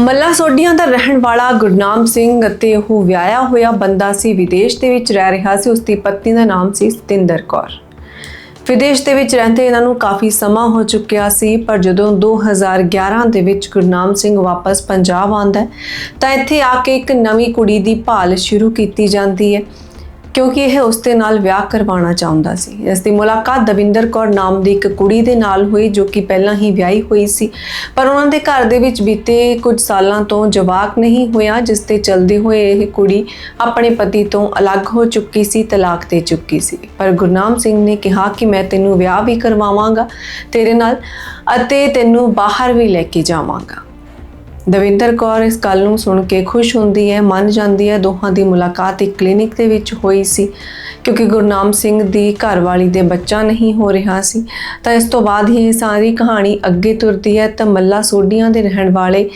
ਮੱਲਾ ਸੋਢੀਆਂ ਦਾ ਰਹਿਣ ਵਾਲਾ ਗੁਰਨਾਮ ਸਿੰਘ ਅਤੇ ਉਹ ਵਿਆਹਿਆ ਹੋਇਆ ਬੰਦਾ ਸੀ, ਵਿਦੇਸ਼ ਦੇ ਵਿੱਚ ਰਹਿ ਰਿਹਾ ਸੀ ਉਸ ਦੀ ਪਤਨੀ ਦਾ ਨਾਮ ਸੀ ਸਤਿੰਦਰ ਕੌਰ। ਵਿਦੇਸ਼ ਦੇ ਵਿੱਚ ਰਹਿੰਦੇ ਇਹਨਾਂ ਨੂੰ ਕਾਫੀ ਸਮਾਂ ਹੋ ਚੁੱਕਿਆ ਸੀ, ਪਰ ਜਦੋਂ 2011 ਦੇ ਵਿੱਚ ਗੁਰਨਾਮ ਸਿੰਘ ਵਾਪਸ ਪੰਜਾਬ ਆਉਂਦਾ ਤਾਂ ਇੱਥੇ ਆ ਕੇ ਇੱਕ ਨਵੀਂ ਕੁੜੀ ਦੀ ਭਾਲ ਸ਼ੁਰੂ ਕੀਤੀ ਜਾਂਦੀ ਹੈ। ਕਿਉਂਕਿ ਇਹ ਉਸ ਦੇ ਨਾਲ ਵਿਆਹ ਕਰਵਾਉਣਾ ਚਾਹੁੰਦਾ ਸੀ। ਇਸ ਦੀ ਮੁਲਾਕਾਤ ਦਵਿੰਦਰ ਕੌਰ ਨਾਮ ਦੀ ਇੱਕ ਕੁੜੀ ਦੇ ਨਾਲ ਹੋਈ ਜੋ ਕਿ ਪਹਿਲਾਂ ਹੀ ਵਿਆਹੀ ਹੋਈ ਸੀ। ਪਰ ਉਹਨਾਂ ਦੇ ਘਰ ਦੇ ਵਿੱਚ ਬੀਤੇ ਕੁਝ ਸਾਲਾਂ ਤੋਂ ਜਵਾਕ ਨਹੀਂ ਹੋਇਆ, ਜਿਸ ਤੇ ਚਲਦੇ ਹੋਏ ਇਹ ਕੁੜੀ ਆਪਣੇ ਪਤੀ ਤੋਂ ਅਲੱਗ ਹੋ ਚੁੱਕੀ ਸੀ, ਤਲਾਕ ਦੇ ਚੁੱਕੀ ਸੀ। ਪਰ ਗੁਰਨਾਮ ਸਿੰਘ ਨੇ ਕਿਹਾ ਕਿ ਮੈਂ ਤੈਨੂੰ ਵਿਆਹ ਵੀ ਕਰਵਾਵਾਂਗਾ ਤੇਰੇ ਨਾਲ ਅਤੇ ਤੈਨੂੰ ਬਾਹਰ ਵੀ ਲੈ ਕੇ ਜਾਵਾਂਗਾ। ਦਵਿੰਦਰ ਕੌਰ ਇਸ ਗੱਲ ਨੂੰ ਸੁਣ ਕੇ ਖੁਸ਼ ਹੁੰਦੀ ਹੈ, ਮੰਨ ਜਾਂਦੀ ਹੈ, ਦੋਹਾਂ ਦੀ ਮੁਲਾਕਾਤ ਇੱਕ ਕਲੀਨਿਕ ਦੇ ਵਿੱਚ ਹੋਈ ਸੀ। ਕਿਉਂਕਿ ਗੁਰਨਾਮ ਸਿੰਘ ਦੀ ਘਰਵਾਲੀ ਦੇ ਬੱਚਾ ਨਹੀਂ ਹੋ ਰਿਹਾ ਸੀ, ਤਾਂ ਇਸ ਤੋਂ ਬਾਅਦ ਹੀ ਇਹ ਸਾਰੀ ਕਹਾਣੀ ਅੱਗੇ ਤੁਰਦੀ ਹੈ, ਤਾਂ ਮੱਲਾ ਸੋਢੀਆਂ ਦੇ ਰਹਿਣ ਵਾਲੇ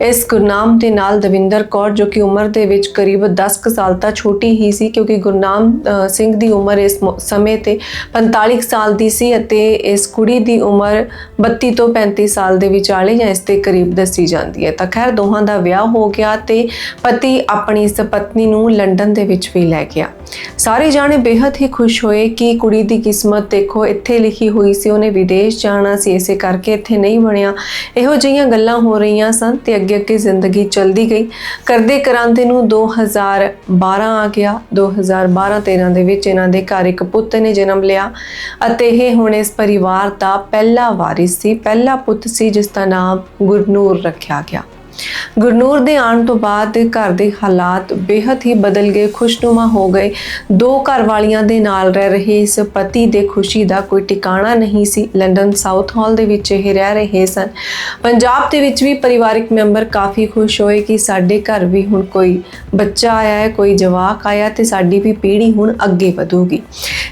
ਇਸ ਗੁਰਨਾਮ ਦੇ ਨਾਲ ਦਵਿੰਦਰ ਕੌਰ, ਜੋ ਕਿ ਉਮਰ ਦੇ ਵਿੱਚ ਕਰੀਬ 10 ਕੁ ਸਾਲ ਤਾਂ ਛੋਟੀ ਹੀ ਸੀ, ਕਿਉਂਕਿ ਗੁਰਨਾਮ ਸਿੰਘ ਦੀ ਉਮਰ ਇਸ ਮੌ- ਸਮੇਂ ਤੇ 45 ਕੁ ਸਾਲ ਦੀ ਸੀ ਅਤੇ ਇਸ ਕੁੜੀ ਦੀ ਉਮਰ 32 ਤੋਂ 35 ਸਾਲ ਦੇ ਵਿਚਾਲੇ ਜਾਂ ਇਸ ਦੇ ਕਰੀਬ ਦੱਸੀ ਜਾਂਦੀ ਹੈ। ਤਾਂ ਖੈਰ ਦੋਹਾਂ ਦਾ ਵਿਆਹ ਹੋ ਗਿਆ ਤੇ ਪਤੀ ਆਪਣੀ ਇਸ ਪਤਨੀ ਨੂੰ ਲੰਡਨ ਦੇ ਵਿੱਚ ਵੀ ਲੈ ਗਿਆ। ਸਾਰੇ ਜਾਣੇ ਬੇहद ਹੀ ਖੁਸ਼ ਹੋਏ ਕਿ ਕੁੜੀ ਦੀ ਕਿਸਮਤ ਦੇਖੋ, ਇੱਥੇ ਲਿਖੀ ਹੋਈ ਸੀ, ਉਹਨੇ ਵਿਦੇਸ਼ ਜਾਣਾ ਸੀ, ਇਸੇ ਕਰਕੇ ਇੱਥੇ ਨਹੀਂ ਬਣਿਆ। ਇਹੋ ਜਿਹੀਆਂ ਗੱਲਾਂ ਹੋ ਰਹੀਆਂ ਸਨ ਤੇ ਅੱਗੇ ਅੱਗੇ ਜ਼ਿੰਦਗੀ ਚਲਦੀ ਗਈ। ਕਰਦੇ ਕਰਾਂਦੇ ਨੂੰ 2012 ਆ ਗਿਆ। 2012-13 ਦੇ ਵਿੱਚ ਇਹਨਾਂ ਦੇ ਘਰ ਇੱਕ ਪੁੱਤ ਨੇ ਜਨਮ ਲਿਆ ਅਤੇ ਇਹ ਹੁਣ ਇਸ ਪਰਿਵਾਰ ਦਾ ਪਹਿਲਾ ਵਾਰਿਸ ਸੀ, ਪਹਿਲਾ ਪੁੱਤ ਸੀ ਜਿਸ ਦਾ ਨਾਮ ਗੁਰਨੂਰ ਰੱਖਿਆ ਗਿਆ। ਗੁਰਨੂਰ ਦੇ ਆਉਣ ਤੋਂ ਬਾਅਦ ਘਰ ਦੇ ਹਾਲਾਤ ਬੇहद ਹੀ ਬਦਲ ਗਏ, ਖੁਸ਼ਨੁਮਾ ਹੋ ਗਏ। ਦੋ ਘਰ ਵਾਲੀਆਂ ਦੇ ਨਾਲ ਰਹਿ ਰਹੇ ਇਸ ਪਤੀ ਦੇ ਖੁਸ਼ੀ ਦਾ ਕੋਈ ਟਿਕਾਣਾ ਨਹੀਂ ਸੀ। ਲੰਡਨ ਸਾਊਥ ਹਾਲ ਦੇ ਵਿੱਚ ਇਹ ਰਹਿ ਰਹੇ ਸਨ। ਪੰਜਾਬ ਦੇ ਵਿੱਚ ਵੀ ਪਰਿਵਾਰਿਕ ਮੈਂਬਰ ਕਾਫੀ ਖੁਸ਼ ਹੋਏ ਕਿ ਸਾਡੇ ਘਰ ਵੀ ਹੁਣ ਕੋਈ ਬੱਚਾ ਆਇਆ ਹੈ, ਕੋਈ ਜਵਾਕ ਆਇਆ ਤੇ ਸਾਡੀ ਵੀ ਪੀੜ੍ਹੀ ਹੁਣ ਅੱਗੇ ਵਧੂਗੀ।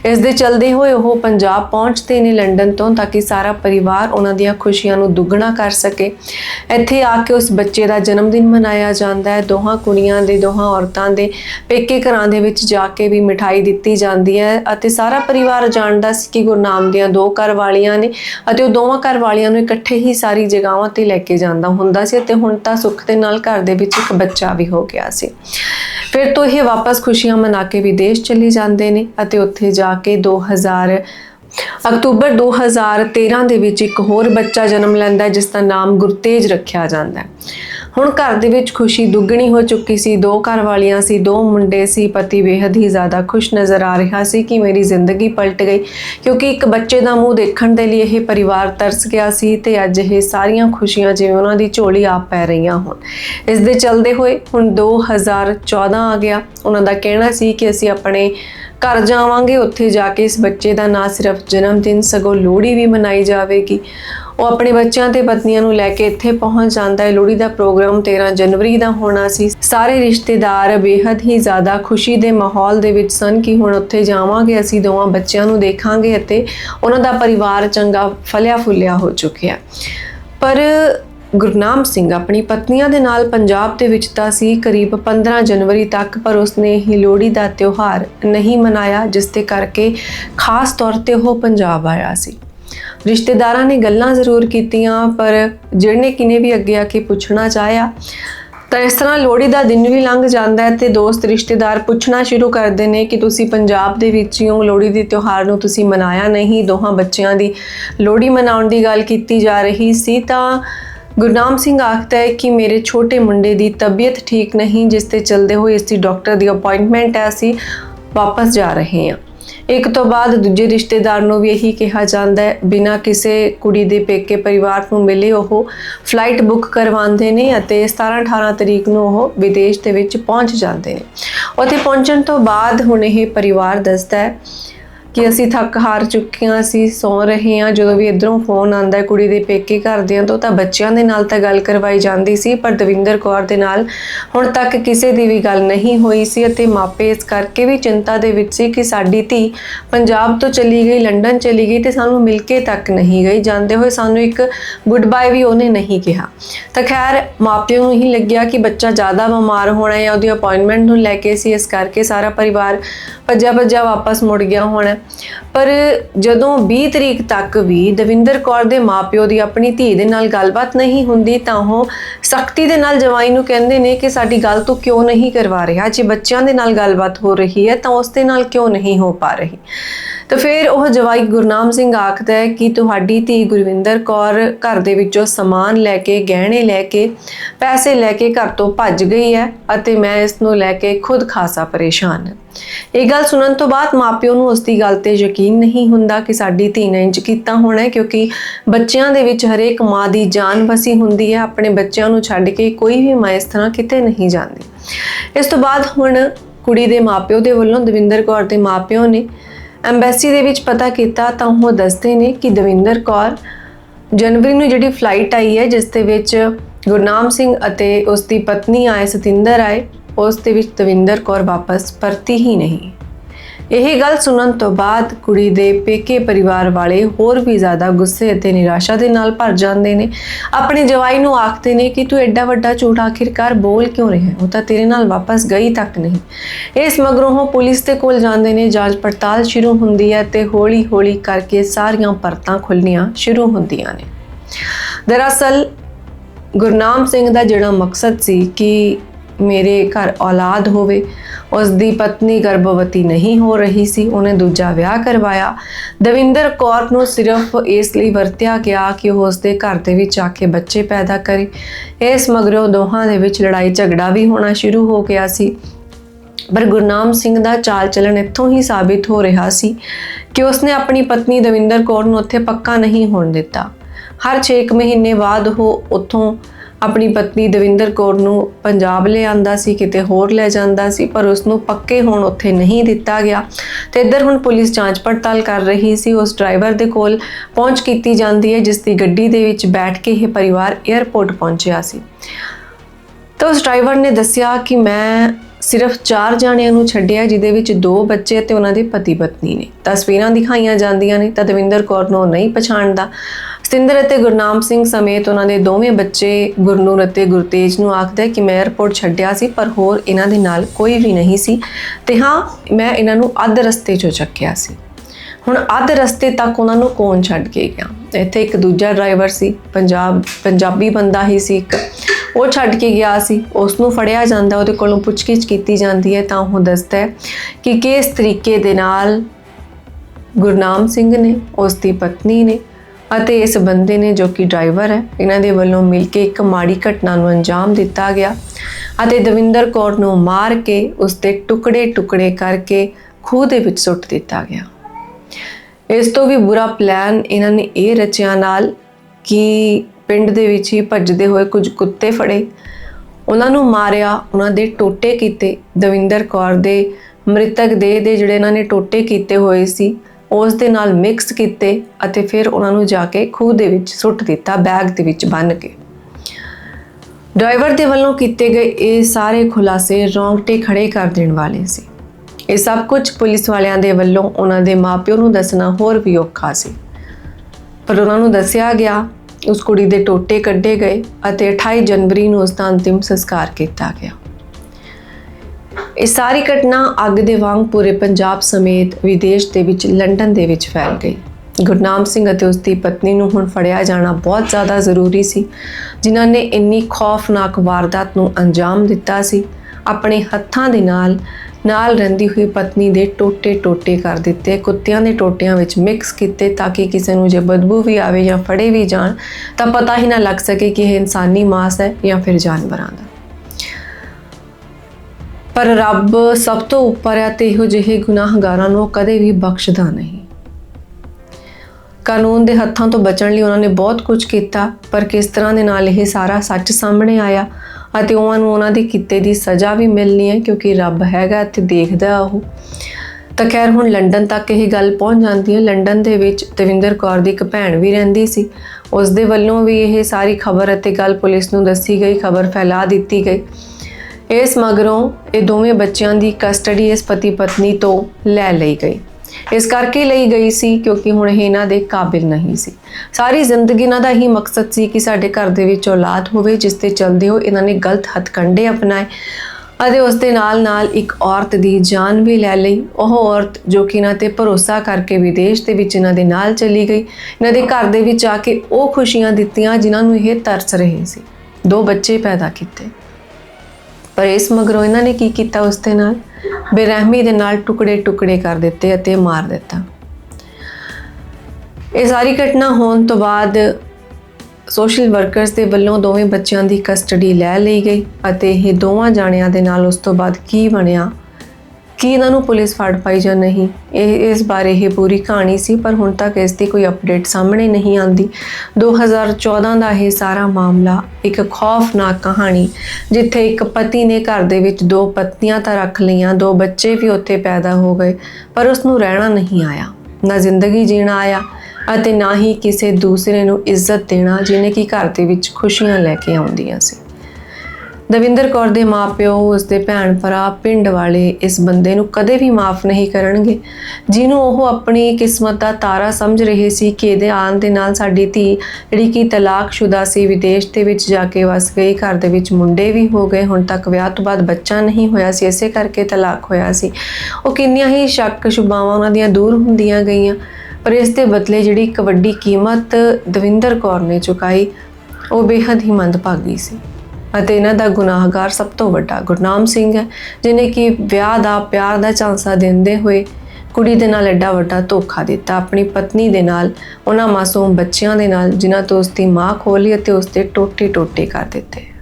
ਇਸ ਦੇ ਚਲਦੇ ਹੋਏ ਉਹ ਪੰਜਾਬ ਪਹੁੰਚਦੇ ਨੇ ਲੰਡਨ ਤੋਂ ਤਾਂ ਕਿ ਸਾਰਾ ਪਰਿਵਾਰ ਉਹਨਾਂ ਦੀਆਂ ਖੁਸ਼ੀਆਂ ਨੂੰ ਦੁੱਗਣਾ ਕਰ ਸਕੇ। ਇੱਥੇ ਆ ਕੇ ਉਸ ਬੱਚੇ ਦਾ ਜਨਮ ਦਿਨ ਮਨਾਇਆ ਜਾਂਦਾ ਹੈ। ਦੋਹਾਂ ਕੁੜੀਆਂ ਦੇ, ਦੋਹਾਂ ਔਰਤਾਂ ਦੇ ਪੇਕੇ ਘਰਾਂ ਦੇ ਵਿੱਚ ਜਾ ਕੇ ਵੀ ਮਿਠਾਈ ਦਿੱਤੀ ਜਾਂਦੀ ਹੈ ਅਤੇ ਸਾਰਾ ਪਰਿਵਾਰ ਜਾਣਦਾ ਸੀ ਕਿ ਗੁਰਨਾਮ ਦੀਆਂ ਦੋ ਘਰ ਵਾਲੀਆਂ ਨੇ ਅਤੇ ਉਹ ਦੋਵਾਂ ਘਰ ਵਾਲੀਆਂ ਨੂੰ ਇਕੱਠੇ ਹੀ ਸਾਰੀ ਜਗ੍ਹਾਵਾਂ ਤੇ ਲੈ ਕੇ ਜਾਂਦਾ ਹੁੰਦਾ ਸੀ ਤੇ ਹੁਣ ਤਾਂ ਸੁੱਖ ਦੇ ਨਾਲ ਘਰ ਦੇ ਵਿੱਚ ਇੱਕ ਬੱਚਾ ਵੀ ਹੋ ਗਿਆ ਸੀ। ਫਿਰ ਤੋਂ ਇਹ ਵਾਪਸ ਖੁਸ਼ੀਆਂ ਮਨਾ ਕੇ ਵਿਦੇਸ਼ ਚਲੇ ਜਾਂਦੇ ਨੇ ਅਤੇ ਉੱਥੇ ਜਾ ਕੇ 2000 ਅਕਤੂਬਰ 2013 ਦੇ ਵਿੱਚ ਇੱਕ ਹੋਰ ਬੱਚਾ ਜਨਮ ਲੈਂਦਾ ਹੈ, ਜਿਸ ਦਾ ਨਾਮ ਗੁਰਤੇਜ ਰੱਖਿਆ ਜਾਂਦਾ ਹੈ। ਹੁਣ ਘਰ ਦੇ ਵਿੱਚ ਖੁਸ਼ੀ ਦੁੱਗਣੀ ਹੋ ਚੁੱਕੀ ਸੀ। ਦੋ ਘਰ ਵਾਲੀਆਂ ਸੀ, ਦੋ ਮੁੰਡੇ ਸੀ। ਪਤੀ ਬੇहद ਹੀ ਜ਼ਿਆਦਾ ਖੁਸ਼ ਨਜ਼ਰ ਆ ਰਿਹਾ ਸੀ ਕਿ ਮੇਰੀ ਜ਼ਿੰਦਗੀ ਪਲਟ ਗਈ, ਕਿਉਂਕਿ ਇੱਕ ਬੱਚੇ ਦਾ ਮੂੰਹ ਦੇਖਣ ਦੇ ਲਈ ਇਹ ਪਰਿਵਾਰ ਤਰਸ ਗਿਆ ਸੀ ਤੇ ਅੱਜ ਇਹ ਸਾਰੀਆਂ ਖੁਸ਼ੀਆਂ ਜਿਵੇਂ ਉਹਨਾਂ ਦੀ ਝੋਲੀ ਆਪ ਪੈ ਰਹੀਆਂ ਹੁਣ। ਇਸ ਦੇ ਚੱਲਦੇ ਹੋਏ ਹੁਣ 2014 ਆ ਗਿਆ। ਉਹਨਾਂ ਦਾ ਕਹਿਣਾ ਸੀ ਕਿ ਅਸੀਂ ਆਪਣੇ ਘਰ ਜਾਵਾਂਗੇ, ਉੱਥੇ ਜਾ ਕੇ ਇਸ ਬੱਚੇ ਦਾ ਨਾ ਸਿਰਫ ਜਨਮ ਦਿਨ ਸਗੋਂ ਲੋਹੜੀ ਵੀ ਮਨਾਈ ਜਾਵੇਗੀ। ਉਹ ਆਪਣੇ ਬੱਚਿਆਂ ਤੇ ਪਤਨੀਆਂ ਨੂੰ ਲੈ ਕੇ ਇੱਥੇ ਪਹੁੰਚ ਜਾਂਦਾ ਹੈ। ਲੋਹੜੀ ਦਾ ਪ੍ਰੋਗਰਾਮ 13 ਜਨਵਰੀ ਦਾ ਹੋਣਾ ਸੀ। ਸਾਰੇ ਰਿਸ਼ਤੇਦਾਰ ਬੇहद ਹੀ ਜ਼ਿਆਦਾ ਖੁਸ਼ੀ ਦੇ ਮਾਹੌਲ ਦੇ ਵਿੱਚ ਸਨ ਕਿ ਹੁਣ ਉੱਥੇ ਜਾਵਾਂਗੇ, ਅਸੀਂ ਦੋਵਾਂ ਬੱਚਿਆਂ ਨੂੰ ਦੇਖਾਂਗੇ ਅਤੇ ਉਹਨਾਂ ਦਾ ਪਰਿਵਾਰ ਚੰਗਾ ਫਲਿਆ ਫੁੱਲਿਆ ਹੋ ਚੁੱਕਿਆ। ਪਰ ਗੁਰਨਾਮ ਸਿੰਘ ਆਪਣੀ ਪਤਨੀਆਂ ਦੇ ਨਾਲ ਪੰਜਾਬ ਦੇ ਵਿੱਚ ਤਾਂ ਸੀ, ਕਰੀਬ 15 ਜਨਵਰੀ ਤੱਕ, ਪਰ ਉਸਨੇ ਹੀ ਲੋਹੜੀ ਦਾ ਤਿਉਹਾਰ ਨਹੀਂ ਮਨਾਇਆ, ਜਿਸ ਦੇ ਕਰਕੇ ਖਾਸ ਤੌਰ ਤੇ ਉਹ ਪੰਜਾਬ ਆਇਆ ਸੀ। ਰਿਸ਼ਤੇਦਾਰਾਂ ਨੇ ਗੱਲਾਂ ਜ਼ਰੂਰ ਕੀਤੀਆਂ, ਪਰ ਜਿਹੜੇ ਕਿਨੇ ਵੀ ਅੱਗੇ ਆ ਕੇ ਪੁੱਛਣਾ ਚਾਹਿਆ, ਤਾਂ ਇਸ ਤਰ੍ਹਾਂ ਲੋਹੜੀ ਦਾ ਦਿਨ ਵੀ ਲੰਘ ਜਾਂਦਾ ਹੈ ਤੇ ਦੋਸਤ ਰਿਸ਼ਤੇਦਾਰ ਪੁੱਛਣਾ ਸ਼ੁਰੂ ਕਰਦੇ ਨੇ ਕਿ ਤੁਸੀਂ ਪੰਜਾਬ ਦੇ ਵਿੱਚ ਹੀ ਹੋ, ਲੋਹੜੀ ਦੇ ਤਿਉਹਾਰ ਨੂੰ ਤੁਸੀਂ ਮਨਾਇਆ ਨਹੀਂ? ਦੋਹਾਂ ਬੱਚਿਆਂ ਦੀ ਲੋਹੜੀ ਮਨਾਉਣ ਦੀ ਗੱਲ ਕੀਤੀ ਜਾ ਰਹੀ ਸੀ ਤਾਂ ਗੁਰਨਾਮ ਸਿੰਘ ਆਖਦਾ ਹੈ ਕਿ ਮੇਰੇ ਛੋਟੇ ਮੁੰਡੇ ਦੀ ਤਬੀਅਤ ਠੀਕ ਨਹੀਂ, ਜਿਸ ਤੇ ਚਲਦੇ ਹੋਏ ਇਸ ਡਾਕਟਰ ਦੀ ਅਪਾਇੰਟਮੈਂਟ ਹੈ, ਅਸੀਂ ਵਾਪਸ ਜਾ ਰਹੇ ਹਾਂ। ਇੱਕ ਤੋਂ ਬਾਅਦ ਦੂਜੇ ਰਿਸ਼ਤੇਦਾਰ ਨੂੰ ਵੀ ਇਹੀ ਕਿਹਾ ਜਾਂਦਾ ਹੈ, ਬਿਨਾਂ ਕਿਸੇ ਕੁੜੀ ਦੇ ਪੇਕੇ ਪਰਿਵਾਰ ਨੂੰ ਮਿਲੇ ਉਹ ਫਲਾਈਟ ਬੁੱਕ ਕਰਵਾਉਂਦੇ ਨੇ ਅਤੇ 17 18 ਤਰੀਕ ਨੂੰ ਉਹ ਵਿਦੇਸ਼ ਦੇ ਵਿੱਚ ਪਹੁੰਚ ਜਾਂਦੇ ਨੇ। ਉੱਥੇ ਪਹੁੰਚਣ ਤੋਂ ਬਾਅਦ ਹੁਣ ਇਹ ਪਰਿਵਾਰ ਦੱਸਦਾ ਹੈ ਕਿ ਅਸੀਂ ਥੱਕ ਹਾਰ ਚੁੱਕੇ ਹਾਂ, ਅਸੀਂ ਸੌ ਰਹੇ ਹਾਂ। ਜਦੋਂ ਵੀ ਇਧਰੋਂ ਫੋਨ ਆਂਦਾ ਹੈ ਕੁੜੀ ਦੇ ਪੇਕੇ ਘਰਦਿਆਂ ਤੋਂ, ਤਾਂ ਬੱਚਿਆਂ ਦੇ ਨਾਲ ਤਾਂ ਗੱਲ ਕਰਵਾਈ ਜਾਂਦੀ ਸੀ, ਪਰ ਦਵਿੰਦਰ ਕੌਰ ਦੇ ਨਾਲ ਹੁਣ ਤੱਕ ਕਿਸੇ ਦੀ ਵੀ ਗੱਲ ਨਹੀਂ ਹੋਈ ਸੀ ਅਤੇ ਮਾਪੇ ਇਸ ਕਰਕੇ ਵੀ ਚਿੰਤਾ ਦੇ ਵਿੱਚ ਸੀ ਕਿ ਸਾਡੀ ਧੀ ਪੰਜਾਬ ਤੋਂ ਚਲੀ ਗਈ, ਲੰਡਨ ਚਲੀ ਗਈ ਤੇ ਸਾਨੂੰ ਮਿਲ ਕੇ ਤੱਕ ਨਹੀਂ ਗਈ। ਜਾਂਦੇ ਹੋਏ ਸਾਨੂੰ ਇੱਕ ਗੁੱਡ ਬਾਏ ਵੀ ਉਹਨੇ ਨਹੀਂ ਕਿਹਾ। ਤਾਂ ਖੈਰ, ਮਾਪਿਆਂ ਨੂੰ ਹੀ ਲੱਗਿਆ ਕਿ ਬੱਚਾ ਜ਼ਿਆਦਾ ਬਿਮਾਰ ਹੋਣਾ ਹੈ ਉਹਦੀ ਅਪਾਇੰਟਮੈਂਟ ਨੂੰ ਲੈ ਕੇ ਸੀ, ਇਸ ਕਰਕੇ ਸਾਰਾ ਪਰਿਵਾਰ ਭੱਜਿਆ ਭੱਜਿਆ ਵਾਪਸ ਮੁੜ ਗਿਆ ਹੋਣਾ। ਪਰ ਜਦੋਂ 20 ਤਰੀਕ ਤੱਕ ਵੀ ਦਵਿੰਦਰ ਕੌਰ ਦੇ ਮਾਪਿਓ ਦੀ ਆਪਣੀ ਧੀ ਦੇ ਨਾਲ ਗੱਲਬਾਤ ਨਹੀਂ ਹੁੰਦੀ, ਤਾਂ ਉਹ ਸਖਤੀ ਦੇ ਨਾਲ ਜਵਾਈ ਨੂੰ ਕਹਿੰਦੇ ਨੇ ਕਿ ਸਾਡੀ ਗੱਲ ਤੂੰ ਕਿਉਂ ਨਹੀਂ ਕਰਵਾ ਰਿਹਾ? ਜੇ ਬੱਚਿਆਂ ਦੇ ਨਾਲ ਗੱਲਬਾਤ ਹੋ ਰਹੀ ਹੈ, ਤਾਂ ਉਸ ਦੇ ਨਾਲ ਕਿਉਂ ਨਹੀਂ ਹੋ ਪਾ ਰਹੀ? ਤਾਂ ਫਿਰ ਉਹ ਜਵਾਈ ਗੁਰਨਾਮ ਸਿੰਘ ਆਖਦਾ ਹੈ ਕਿ ਤੁਹਾਡੀ ਧੀ ਗੁਰਵਿੰਦਰ ਕੌਰ ਘਰ ਦੇ ਵਿੱਚੋਂ ਸਮਾਨ ਲੈ ਕੇ, ਗਹਿਣੇ ਲੈ ਕੇ, ਪੈਸੇ ਲੈ ਕੇ ਘਰ ਤੋਂ ਭੱਜ ਗਈ ਹੈ ਅਤੇ ਮੈਂ ਇਸ ਨੂੰ ਲੈ ਕੇ ਖੁਦ ਖਾਸਾ ਪਰੇਸ਼ਾਨ ਹਾਂ। ਇਹ ਗੱਲ ਸੁਣਨ ਤੋਂ ਬਾਅਦ ਮਾਪਿਓ ਨੂੰ ਉਸ ਦੀ ਗੱਲ ਤੇ ਯਕੀਨ ਨਹੀਂ ਹੁੰਦਾ ਕਿ ਸਾਡੀ ਧੀ ਨੇ ਇੰਜ ਕੀਤਾ ਹੋਣਾ ਕਿਉਂਕਿ ਬੱਚਿਆਂ ਦੇ ਵਿੱਚ ਹਰੇਕ ਮਾਂ ਦੀ ਜਾਨ ਵਸੀ ਹੁੰਦੀ ਹੈ, ਆਪਣੇ ਬੱਚਿਆਂ ਨੂੰ ਛੱਡ ਕੇ ਕੋਈ ਵੀ ਮਾਂ ਇਸ ਤਰ੍ਹਾਂ ਕਿਤੇ ਨਹੀਂ ਜਾਂਦੀ। ਇਸ ਤੋਂ ਬਾਅਦ ਹੁਣ ਕੁੜੀ ਦੇ ਮਾਪਿਓ ਦੇ ਵੱਲੋਂ ਦਵਿੰਦਰ ਕੌਰ ਦੇ ਮਾਪਿਓ ਨੇ ਐਮਬੈਸੀ ਦੇ ਵਿੱਚ ਪਤਾ ਕੀਤਾ, ਤਾਂ ਉਹ ਦੱਸਦੇ ਨੇ ਕਿ ਦਵਿੰਦਰ ਕੌਰ ਜਨਵਰੀ ਨੂੰ ਜਿਹੜੀ ਫਲਾਈਟ ਆਈ ਹੈ, ਜਿਸ ਦੇ ਵਿੱਚ ਗੁਰਨਾਮ ਸਿੰਘ ਅਤੇ ਉਸ ਦੀ ਪਤਨੀ ਆਏ, ਸਤਿੰਦਰ ਆਏ ਉਸ ਦੇ ਵਿੱਚ ਦਵਿੰਦਰ ਕੌਰ ਵਾਪਸ ਪਰਤੀ ਹੀ ਨਹੀਂ। ਇਹ ਗੱਲ ਸੁਣਨ ਤੋਂ ਬਾਅਦ ਕੁੜੀ ਦੇ ਪੇਕੇ ਪਰਿਵਾਰ ਵਾਲੇ ਹੋਰ ਵੀ ਜ਼ਿਆਦਾ ਗੁੱਸੇ ਅਤੇ ਨਿਰਾਸ਼ਾ ਦੇ ਨਾਲ ਭਰ ਜਾਂਦੇ ਨੇ। ਆਪਣੇ ਜਵਾਈ ਨੂੰ ਆਖਦੇ ਨੇ ਕਿ ਤੂੰ ਐਡਾ ਵੱਡਾ ਝੂਠ ਆਖਿਰਕਾਰ ਬੋਲ ਕਿਉਂ ਰਿਹਾ ਉਹ ਤਾਂ ਤੇਰੇ ਨਾਲ ਵਾਪਸ ਗਈ ਤੱਕ ਨਹੀਂ। ਇਸ ਮਗਰੋਂ ਉਹ ਪੁਲਿਸ ਦੇ ਕੋਲ ਜਾਂਦੇ ਨੇ, ਜਾਂਚ ਪੜਤਾਲ ਸ਼ੁਰੂ ਹੁੰਦੀ ਹੈ ਤੇ ਹੌਲੀ-ਹੌਲੀ ਕਰਕੇ ਸਾਰੀਆਂ ਪਰਤਾਂ ਖੁੱਲਣੀਆਂ ਸ਼ੁਰੂ ਹੁੰਦੀਆਂ ਨੇ। ਦਰਅਸਲ ਗੁਰਨਾਮ ਸਿੰਘ ਦਾ ਜਿਹੜਾ ਮਕਸਦ ਸੀ ਕਿ ਮੇਰੇ ਘਰ ਔਲਾਦ ਹੋਵੇ ਉਸ ਦੀ ਪਤਨੀ ਗਰਭਵਤੀ ਨਹੀਂ ਹੋ ਰਹੀ ਸੀ, ਉਹਨੇ ਦੂਜਾ ਵਿਆਹ ਕਰਵਾਇਆ। ਦਵਿੰਦਰ ਕੌਰ ਨੂੰ ਸਿਰਫ ਇਸ ਲਈ ਵਰਤਿਆ ਗਿਆ ਕਿ ਉਹ ਉਸ ਦੇ ਘਰ ਦੇ ਵਿੱਚ ਆ ਕੇ ਬੱਚੇ ਪੈਦਾ ਕਰੇ। ਇਸ ਮਗਰੋਂ ਦੋਹਾਂ ਦੇ ਵਿੱਚ ਲੜਾਈ ਝਗੜਾ ਵੀ ਹੋਣਾ ਸ਼ੁਰੂ ਹੋ ਗਿਆ ਸੀ। ਪਰ ਗੁਰਨਾਮ ਸਿੰਘ ਦਾ ਚਾਲ ਚਲਣ ਇੱਥੋਂ ਹੀ ਸਾਬਿਤ ਹੋ ਰਿਹਾ ਸੀ ਕਿ ਉਸਨੇ ਆਪਣੀ ਪਤਨੀ ਦਵਿੰਦਰ ਕੌਰ ਨੂੰ ਉੱਥੇ ਪੱਕਾ ਨਹੀਂ ਹੋਣ ਦਿੱਤਾ। ਹਰ 6 ਮਹੀਨੇ ਬਾਅਦ ਉਹ ਉੱਥੋਂ ਆਪਣੀ ਪਤਨੀ ਦਵਿੰਦਰ ਕੌਰ ਨੂੰ ਪੰਜਾਬ ਲੈ ਆਂਦਾ ਸੀ, ਕਿਤੇ ਹੋਰ ਲੈ ਜਾਂਦਾ ਸੀ, ਪਰ ਉਸ ਨੂੰ ਪੱਕੇ ਹੋਣ ਉੱਥੇ ਨਹੀਂ ਦਿੱਤਾ ਗਿਆ। ਤੇ ਇੱਧਰ ਹੁਣ ਪੁਲਿਸ ਜਾਂਚ ਪੜਤਾਲ ਕਰ ਰਹੀ ਸੀ। ਉਸ ਡਰਾਈਵਰ ਦੇ ਕੋਲ ਪਹੁੰਚ ਕੀਤੀ ਜਾਂਦੀ ਹੈ, ਜਿਸ ਦੀ ਗੱਡੀ ਦੇ ਵਿੱਚ ਬੈਠ ਕੇ ਇਹ ਪਰਿਵਾਰ 에ਅਰਪੋਰਟ ਪਹੁੰਚਿਆ ਸੀ। ਤਾਂ ਉਸ ਡਰਾਈਵਰ ਨੇ ਦੱਸਿਆ ਕਿ ਮੈਂ ਸਿਰਫ 4 ਜਾਣਿਆਂ ਨੂੰ ਛੱਡਿਆ, ਜਿਹਦੇ ਵਿੱਚ ਦੋ ਬੱਚੇ ਤੇ ਉਹਨਾਂ ਦੇ ਪਤੀ ਪਤਨੀ ਨੇ। ਤਸਵੀਰਾਂ ਦਿਖਾਈਆਂ ਜਾਂਦੀਆਂ ਨੇ, ਤਾਂ ਦਵਿੰਦਰ ਕੌਰ ਨੂੰ ਉਹ ਨਹੀਂ ਪਛਾਣਦਾ। ਸਤਿੰਦਰ ਅਤੇ ਗੁਰਨਾਮ ਸਿੰਘ ਸਮੇਤ ਉਹਨਾਂ ਦੇ ਦੋਵੇਂ ਬੱਚੇ ਗੁਰਨੂਰ ਅਤੇ ਗੁਰਤੇਜ ਨੂੰ ਆਖਦਾ ਕਿ ਮੈਂ 에ਅਰਪੋਰਟ ਛੱਡਿਆ ਸੀ, ਪਰ ਹੋਰ ਇਹਨਾਂ ਦੇ ਨਾਲ ਕੋਈ ਵੀ ਨਹੀਂ ਸੀ ਤੇ ਹਾਂ, ਮੈਂ ਇਹਨਾਂ ਨੂੰ ਅੱਧ ਰਸਤੇ 'ਚੋਂ ਚੱਕਿਆ ਸੀ। ਹੁਣ ਅੱਧ ਰਸਤੇ ਤੱਕ ਉਹਨਾਂ ਨੂੰ ਕੌਣ ਛੱਡ ਕੇ ਗਿਆ? ਇੱਥੇ ਇੱਕ ਦੂਜਾ ਡਰਾਈਵਰ ਸੀ, ਪੰਜਾਬ, ਪੰਜਾਬੀ ਬੰਦਾ ਹੀ ਸੀ ਇੱਕ। ਉਹ ਛੱਡ ਕੇ ਗਿਆ ਸੀ। ਉਸ ਨੂੰ ਫੜਿਆ ਜਾਂਦਾ, ਉਹਦੇ ਕੋਲੋਂ ਪੁੱਛਗਿੱਛ ਕੀਤੀ ਜਾਂਦੀ ਹੈ ਤਾਂ ਉਹ ਦੱਸਦਾ ਹੈ ਕਿ ਕਿਸ ਤਰੀਕੇ ਦੇ ਨਾਲ ਗੁਰਨਾਮ ਸਿੰਘ ਨੇ ਉਸ ਦੀ ਪਤਨੀ ਨੇ ਅਤੇ ਇਸ ਬੰਦੇ ਨੇ ਜੋ ਕਿ ਡਰਾਈਵਰ ਹੈ, ਇਹਨਾਂ ਦੇ ਵੱਲੋਂ ਮਿਲ ਕੇ ਇੱਕ ਮਾੜੀ ਘਟਨਾ ਨੂੰ ਅੰਜਾਮ ਦਿੱਤਾ ਗਿਆ ਅਤੇ ਦਵਿੰਦਰ ਕੌਰ ਨੂੰ ਮਾਰ ਕੇ ਉਸ ਦੇ ਟੁਕੜੇ-ਟੁਕੜੇ ਕਰਕੇ ਖੂਹ ਦੇ ਵਿੱਚ ਸੁੱਟ ਦਿੱਤਾ ਗਿਆ। ਇਸ ਤੋਂ ਵੀ ਬੁਰਾ ਪਲਾਨ ਇਹਨਾਂ ਨੇ ਇਹ ਰਚਿਆ ਨਾਲ ਕਿ ਪਿੰਡ ਦੇ ਵਿੱਚ ਹੀ ਭੱਜਦੇ ਹੋਏ ਕੁਝ ਕੁੱਤੇ ਫੜੇ। ਉਹਨਾਂ ਨੂੰ ਮਾਰਿਆ, ਉਹਨਾਂ ਦੇ ਟੋਟੇ ਕੀਤੇ। ਦਵਿੰਦਰ ਕੌਰ ਦੇ ਮ੍ਰਿਤਕ ਦੇਹ ਦੇ ਜਿਹੜੇ ਇਹਨਾਂ ਨੇ ਟੋਟੇ ਕੀਤੇ ਹੋਏ ਸੀ ਉਸ ਦੇ ਨਾਲ ਮਿਕਸ ਕੀਤੇ ਅਤੇ ਫਿਰ ਉਹਨਾਂ ਨੂੰ ਜਾ ਕੇ ਖੂਹ ਦੇ ਵਿੱਚ ਸੁੱਟ ਦਿੱਤਾ ਬੈਗ ਦੇ ਵਿੱਚ ਬੰਨ੍ਹ ਕੇ। ਡਰਾਈਵਰ ਦੇ ਵੱਲੋਂ ਕੀਤੇ ਗਏ ਇਹ ਸਾਰੇ ਖੁਲਾਸੇ ਰੌਂਗਟੇ ਖੜੇ ਕਰ ਦੇਣ ਵਾਲੇ ਸੀ। ਇਹ ਸਭ ਕੁਝ ਪੁਲਿਸ ਵਾਲਿਆਂ ਦੇ ਵੱਲੋਂ ਉਹਨਾਂ ਦੇ ਮਾਪਿਓ ਨੂੰ ਦੱਸਣਾ ਹੋਰ ਵੀ ਔਖਾ ਸੀ। ਪਰ ਉਹਨਾਂ ਨੂੰ ਦੱਸਿਆ ਗਿਆ, ਉਸ ਕੁੜੀ ਦੇ ਟੋਟੇ ਕੱਢੇ ਗਏ ਅਤੇ 28 ਜਨਵਰੀ ਨੂੰ ਉਸ ਦਾ ਅੰਤਿਮ ਸੰਸਕਾਰ ਕੀਤਾ ਗਿਆ। ਇਹ ਸਾਰੀ ਘਟਨਾ ਅੱਗ ਦੇ ਵਾਂਗ ਪੂਰੇ ਪੰਜਾਬ ਸਮੇਤ ਵਿਦੇਸ਼ ਦੇ ਵਿੱਚ, ਲੰਡਨ ਦੇ ਵਿੱਚ ਫੈਲ ਗਈ। ਗੁਰਨਾਮ ਸਿੰਘ ਅਤੇ ਉਸ ਦੀ ਪਤਨੀ ਨੂੰ ਹੁਣ ਫੜਿਆ ਜਾਣਾ ਬਹੁਤ ਜ਼ਿਆਦਾ ਜ਼ਰੂਰੀ ਸੀ, ਜਿਨ੍ਹਾਂ ਨੇ ਇੰਨੀ ਖੌਫਨਾਕ ਵਾਰਦਾਤ ਨੂੰ ਅੰਜਾਮ ਦਿੱਤਾ ਸੀ। ਆਪਣੇ ਹੱਥਾਂ ਦੇ ਨਾਲ ਨਾਲ ਰਹਿੰਦੀ ਹੋਈ ਪਤਨੀ ਦੇ ਟੋਟੇ-ਟੋਟੇ ਕਰ ਦਿੱਤੇ, ਕੁੱਤਿਆਂ ਦੇ ਟੋਟਿਆਂ ਵਿੱਚ ਮਿਕਸ ਕੀਤੇ ਤਾਂ ਕਿ ਕਿਸੇ ਨੂੰ ਜੇ ਬਦਬੂ ਵੀ ਆਵੇ ਜਾਂ ਫੜੇ ਵੀ ਜਾਣ, ਤਾਂ ਪਤਾ ਹੀ ਨਾ ਲੱਗ ਸਕੇ ਕਿ ਇਹ ਇਨਸਾਨੀ ਮਾਸ ਹੈ ਜਾਂ ਫਿਰ ਜਾਨਵਰਾਂ ਦਾ। ਪਰ ਰੱਬ ਸਭ ਤੋਂ ਉੱਪਰ ਹੈ ਤੇ ਇਹੋ ਜਿਹੇ ਗੁਨਾਹਗਾਰਾਂ ਨੂੰ ਕਦੇ ਵੀ ਬਖਸ਼ਦਾ ਨਹੀਂ। ਕਾਨੂੰਨ ਦੇ ਹੱਥਾਂ ਤੋਂ ਬਚਣ ਲਈ ਉਹਨਾਂ ਨੇ ਬਹੁਤ ਕੁਝ ਕੀਤਾ, ਪਰ ਕਿਸ ਤਰ੍ਹਾਂ ਦੇ ਨਾਲ ਇਹ ਸਾਰਾ ਸੱਚ ਸਾਹਮਣੇ ਆਇਆ ਅਤੇ ਉਹਨਾਂ ਨੂੰ ਉਹਨਾਂ ਦੇ ਕੀਤੇ ਦੀ ਸਜ਼ਾ ਵੀ ਮਿਲਣੀ ਹੈ ਕਿਉਂਕਿ ਰੱਬ ਹੈਗਾ ਤੇ ਦੇਖਦਾ ਉਹ। ਤਾਂ ਖੈਰ ਹੁਣ ਲੰਡਨ ਤੱਕ ਇਹ ਗੱਲ ਪਹੁੰਚ ਜਾਂਦੀ ਹੈ। ਲੰਡਨ ਦੇ ਵਿੱਚ ਦਵਿੰਦਰ ਕੌਰ ਦੀ ਇੱਕ ਭੈਣ ਵੀ ਰਹਿੰਦੀ ਸੀ। ਉਸ ਦੇ ਵੱਲੋਂ ਵੀ ਇਹ ਸਾਰੀ ਖਬਰ ਅਤੇ ਗੱਲ ਪੁਲਿਸ ਨੂੰ ਦੱਸੀ ਗਈ, ਖਬਰ ਫੈਲਾ ਦਿੱਤੀ ਗਈ। ਇਸ ਮਗਰੋਂ ਇਹ ਦੋਵੇਂ ਬੱਚਿਆਂ ਦੀ ਕਸਟਡੀ ਇਸ ਪਤੀ ਪਤਨੀ ਤੋਂ ਲੈ ਲਈ ਗਈ। ਇਸ ਕਰਕੇ ਲਈ ਗਈ ਸੀ ਕਿਉਂਕਿ ਹੁਣ ਇਹ ਇਹਨਾਂ ਦੇ ਕਾਬਿਲ ਨਹੀਂ ਸੀ। ਸਾਰੀ ਜ਼ਿੰਦਗੀ ਇਹਨਾਂ ਦਾ ਹੀ ਮਕਸਦ ਸੀ ਕਿ ਸਾਡੇ ਘਰ ਦੇ ਵਿੱਚ ਔਲਾਦ ਹੋਵੇ, ਜਿਸ ਤੇ ਚਲਦੇ ਹੋ ਇਹਨਾਂ ਨੇ ਗਲਤ ਹੱਥਕੰਡੇ ਅਪਣਾਏ ਅਤੇ ਉਸ ਦੇ ਨਾਲ-ਨਾਲ ਇੱਕ ਔਰਤ ਦੀ ਜਾਨ ਵੀ ਲੈ ਲਈ। ਉਹ ਔਰਤ ਜੋ ਕਿ ਇਹਨਾਂ ਤੇ ਭਰੋਸਾ ਕਰਕੇ ਵਿਦੇਸ਼ ਦੇ ਵਿੱਚ ਇਹਨਾਂ ਦੇ ਨਾਲ ਚਲੀ ਗਈ। ਇਹਨਾਂ ਦੇ ਘਰ ਦੇ ਵਿੱਚ ਆ ਕੇ ਉਹ ਖੁਸ਼ੀਆਂ ਦਿੱਤੀਆਂ ਜਿਨ੍ਹਾਂ ਨੂੰ ਇਹ ਤਰਸ ਰਹੇ ਸੀ। ਦੋ ਬੱਚੇ ਪੈਦਾ ਕੀਤੇ। ਪਰ ਇਸ ਮਗਰੋਂ ਇਹਨਾਂ ਨੇ ਕੀ ਕੀਤਾ ਉਸ ਦੇ ਨਾਲ? ਬੇਰਹਿਮੀ ਦੇ ਨਾਲ ਟੁਕੜੇ ਟੁਕੜੇ ਕਰ ਦਿੱਤੇ ਅਤੇ ਮਾਰ ਦਿੱਤਾ। ਇਹ ਸਾਰੀ ਘਟਨਾ ਹੋਣ ਤੋਂ ਬਾਅਦ ਸੋਸ਼ਲ ਵਰਕਰਸ ਦੇ ਵੱਲੋਂ ਦੋਵੇਂ ਬੱਚਿਆਂ ਦੀ ਕਸਟਡੀ ਲੈ ਲਈ ਗਈ ਅਤੇ ਇਹ ਦੋਵਾਂ ਜਾਣਿਆਂ ਦੇ ਨਾਲ ਉਸ ਤੋਂ ਬਾਅਦ ਕੀ ਬਣਿਆ? ਕੀ ਇਹਨਾਂ ਨੂੰ ਪੁਲਿਸ ਫੜ ਪਾਈ ਜਾਂ ਨਹੀਂ, ਇਹ ਇਸ ਬਾਰੇ ਇਹ ਪੂਰੀ ਕਹਾਣੀ ਸੀ, ਪਰ ਹੁਣ ਤੱਕ ਇਸ ਦੀ ਕੋਈ ਅਪਡੇਟ ਸਾਹਮਣੇ ਨਹੀਂ ਆਂਦੀ 2014 ਦਾ ਇਹ ਸਾਰਾ ਮਾਮਲਾ ਇੱਕ ਖੌਫਨਾਕ ਕਹਾਣੀ, ਜਿੱਥੇ ਇੱਕ ਪਤੀ ਨੇ ਘਰ ਦੇ ਵਿੱਚ ਦੋ ਪਤਨੀਆਂ ਤਾਂ ਰੱਖ ਲਈਆਂ, ਦੋ ਬੱਚੇ ਵੀ ਉੱਥੇ ਪੈਦਾ ਹੋ ਗਏ, ਪਰ ਉਸ ਨੂੰ ਰਹਿਣਾ ਨਹੀਂ ਆਇਆ, ਨਾ ਜ਼ਿੰਦਗੀ ਜੀਣਾ ਆਇਆ ਅਤੇ ਨਾ ਹੀ ਕਿਸੇ ਦੂਸਰੇ ਨੂੰ ਇੱਜ਼ਤ ਦੇਣਾ, ਜਿਹਨੇ ਕਿ ਘਰ ਦੇ ਵਿੱਚ ਖੁਸ਼ੀਆਂ ਲੈ ਕੇ ਆਉਂਦੀਆਂ ਸੀ। ਦਵਿੰਦਰ ਕੌਰ ਦੇ ਮਾਪਿਓ, ਉਸਦੇ ਭੈਣ ਭਰਾ ਪਿੰਡ ਵਾਲੇ ਇਸ ਬੰਦੇ ਨੂੰ ਕਦੇ ਵੀ ਮਾਫ ਨਹੀਂ ਕਰਨਗੇ। ਜਿਹਨੂੰ ਉਹ ਆਪਣੀ ਕਿਸਮਤ ਦਾ ਤਾਰਾ ਸਮਝ ਰਹੇ ਸੀ ਕਿ ਇਹਦੇ ਆਉਣ ਦੇ ਨਾਲ ਸਾਡੀ ਧੀ ਜਿਹੜੀ ਕਿ ਤਲਾਕਸ਼ੁਦਾ ਸੀ, ਵਿਦੇਸ਼ ਦੇ ਵਿੱਚ ਜਾ ਕੇ ਵਸ ਗਈ, ਘਰ ਦੇ ਵਿੱਚ ਮੁੰਡੇ ਵੀ ਹੋ ਗਏ, ਹੁਣ ਤੱਕ ਵਿਆਹ ਤੋਂ ਬਾਅਦ ਬੱਚਾ ਨਹੀਂ ਹੋਇਆ ਸੀ, ਇਸੇ ਕਰਕੇ ਤਲਾਕ ਹੋਇਆ ਸੀ। ਉਹ ਕਿੰਨੀਆਂ ਹੀ ਸ਼ੱਕ ਸ਼ੁਬਾਵਾਂ ਉਹਨਾਂ ਦੀਆਂ ਦੂਰ ਹੁੰਦੀਆਂ ਗਈਆਂ, ਪਰ ਇਸ ਦੇ ਬਦਲੇ ਜਿਹੜੀ ਇੱਕ ਵੱਡੀ ਕੀਮਤ ਦਵਿੰਦਰ ਕੌਰ ਨੇ ਚੁਕਾਈ, ਉਹ ਬੇहद ਹੀ ਮੰਦਭਾਗੀ ਸੀ। ਅਤੇ ਇਹਨਾਂ ਦਾ ਗੁਨਾਹਗਾਰ ਸਭ ਤੋਂ ਵੱਡਾ ਗੁਰਨਾਮ ਸਿੰਘ ਹੈ ਜਿਨੇ ਕਿ ਵਿਆਹ ਦਾ, ਪਿਆਰ ਦਾ ਝਾਂਸਾ ਦਿੰਦੇ ਹੋਏ ਕੁੜੀ ਦੇ ਨਾਲ ਐਡਾ ਵੱਡਾ ਧੋਖਾ ਦਿੱਤਾ। ਆਪਣੀ ਪਤਨੀ ਦੇ ਨਾਲ, ਉਹਨਾਂ ਮਾਸੂਮ ਬੱਚਿਆਂ ਦੇ ਨਾਲ, ਜਿਨ੍ਹਾਂ ਤੋਂ ਉਸ ਦੀ ਮਾਂ ਖੋਲੀ ਅਤੇ ਉਸ ਦੇ ਟੋਟੇ ਟੋਟੇ ਕਰ ਦਿੱਤੇ।